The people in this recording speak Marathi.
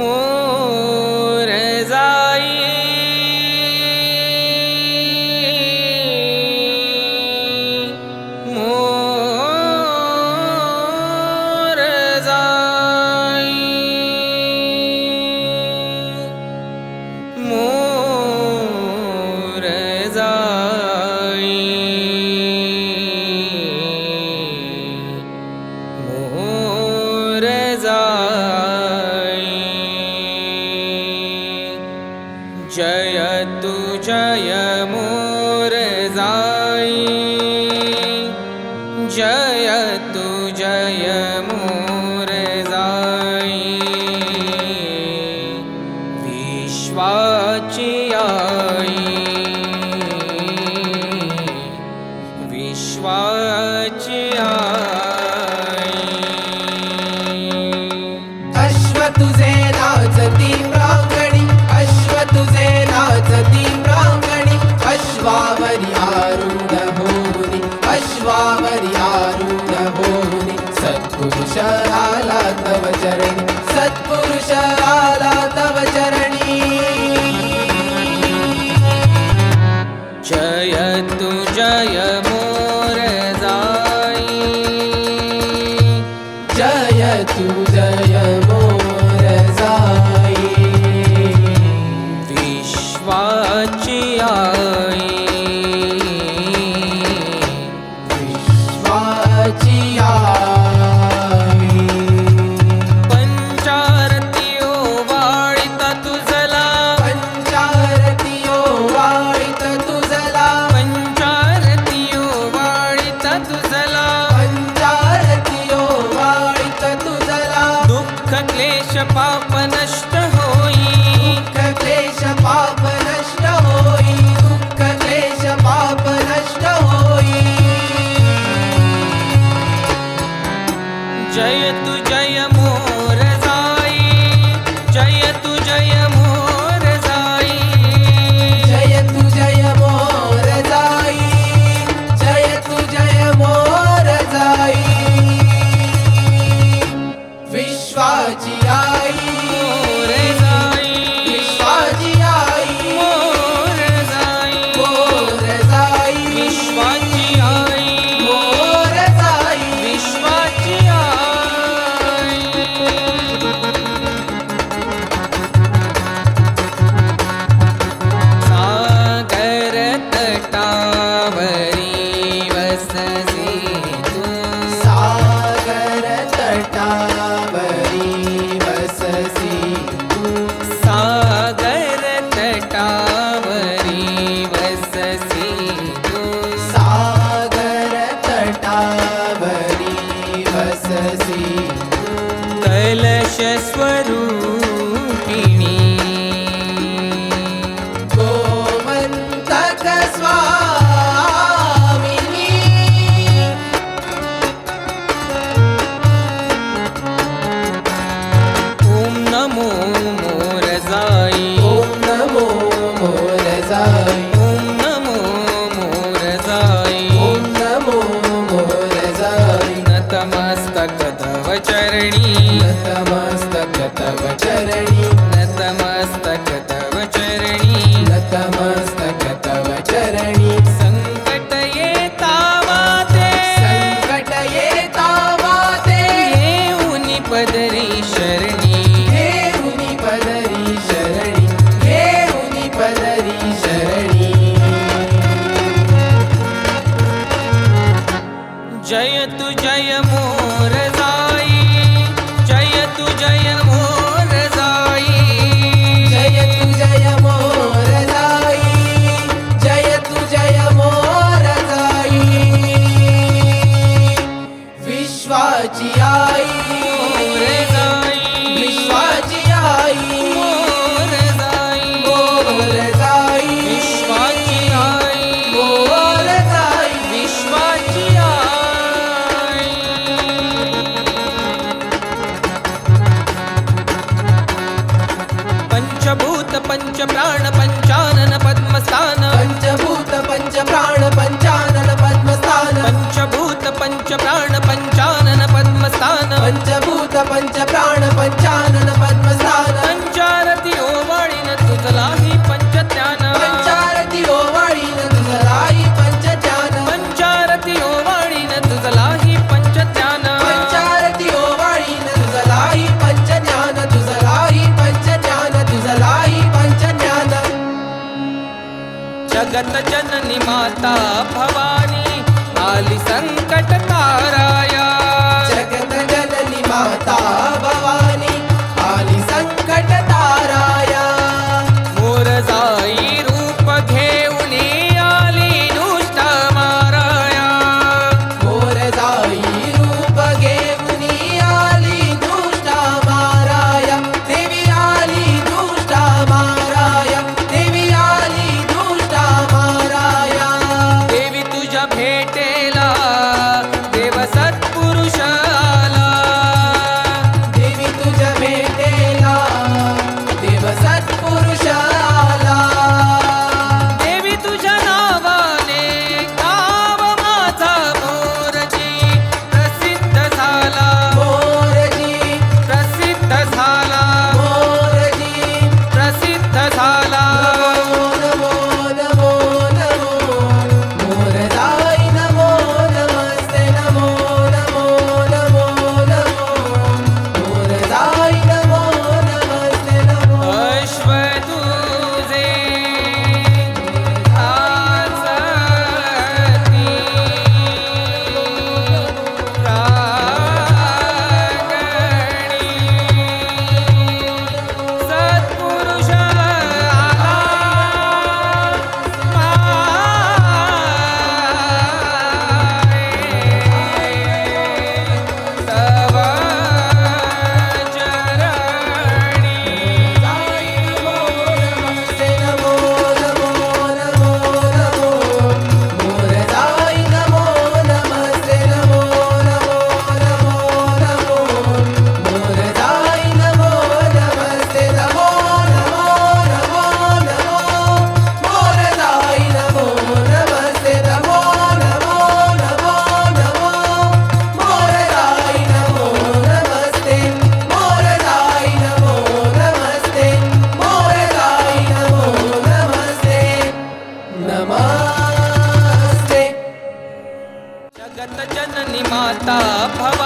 amor. जय तु सत्पुरुष आला तव चरण. सत्पुरुष आला तव चरण. नष्ट होई। दुख क्लेश पाप नष्ट होई। दुख क्लेश पाप नष्ट होई। जय तु जय मोर जाई जय तु जय मोर Svaka जय तु जय मोर जाई जय तु जय मोर जय तु जय मोर जय तु जय मोर जाई आई स्थान. पंचभूत पंच प्राण पंचानन पद्मस्थान. पंचारती ओवाळीन तुझलाही पंचज्ञान. पंचारती ओवाळीन तुझलाही पंचज्ञान. पंचारती ओवाळीन तुझलाही पंचज्ञान. पंचारती ओवाळीन तुझलाही पंचज्ञान. तुझलाही पंचज्ञान तुझलाही पंचज्ञान. जगत जननी माता भवा. माता भव।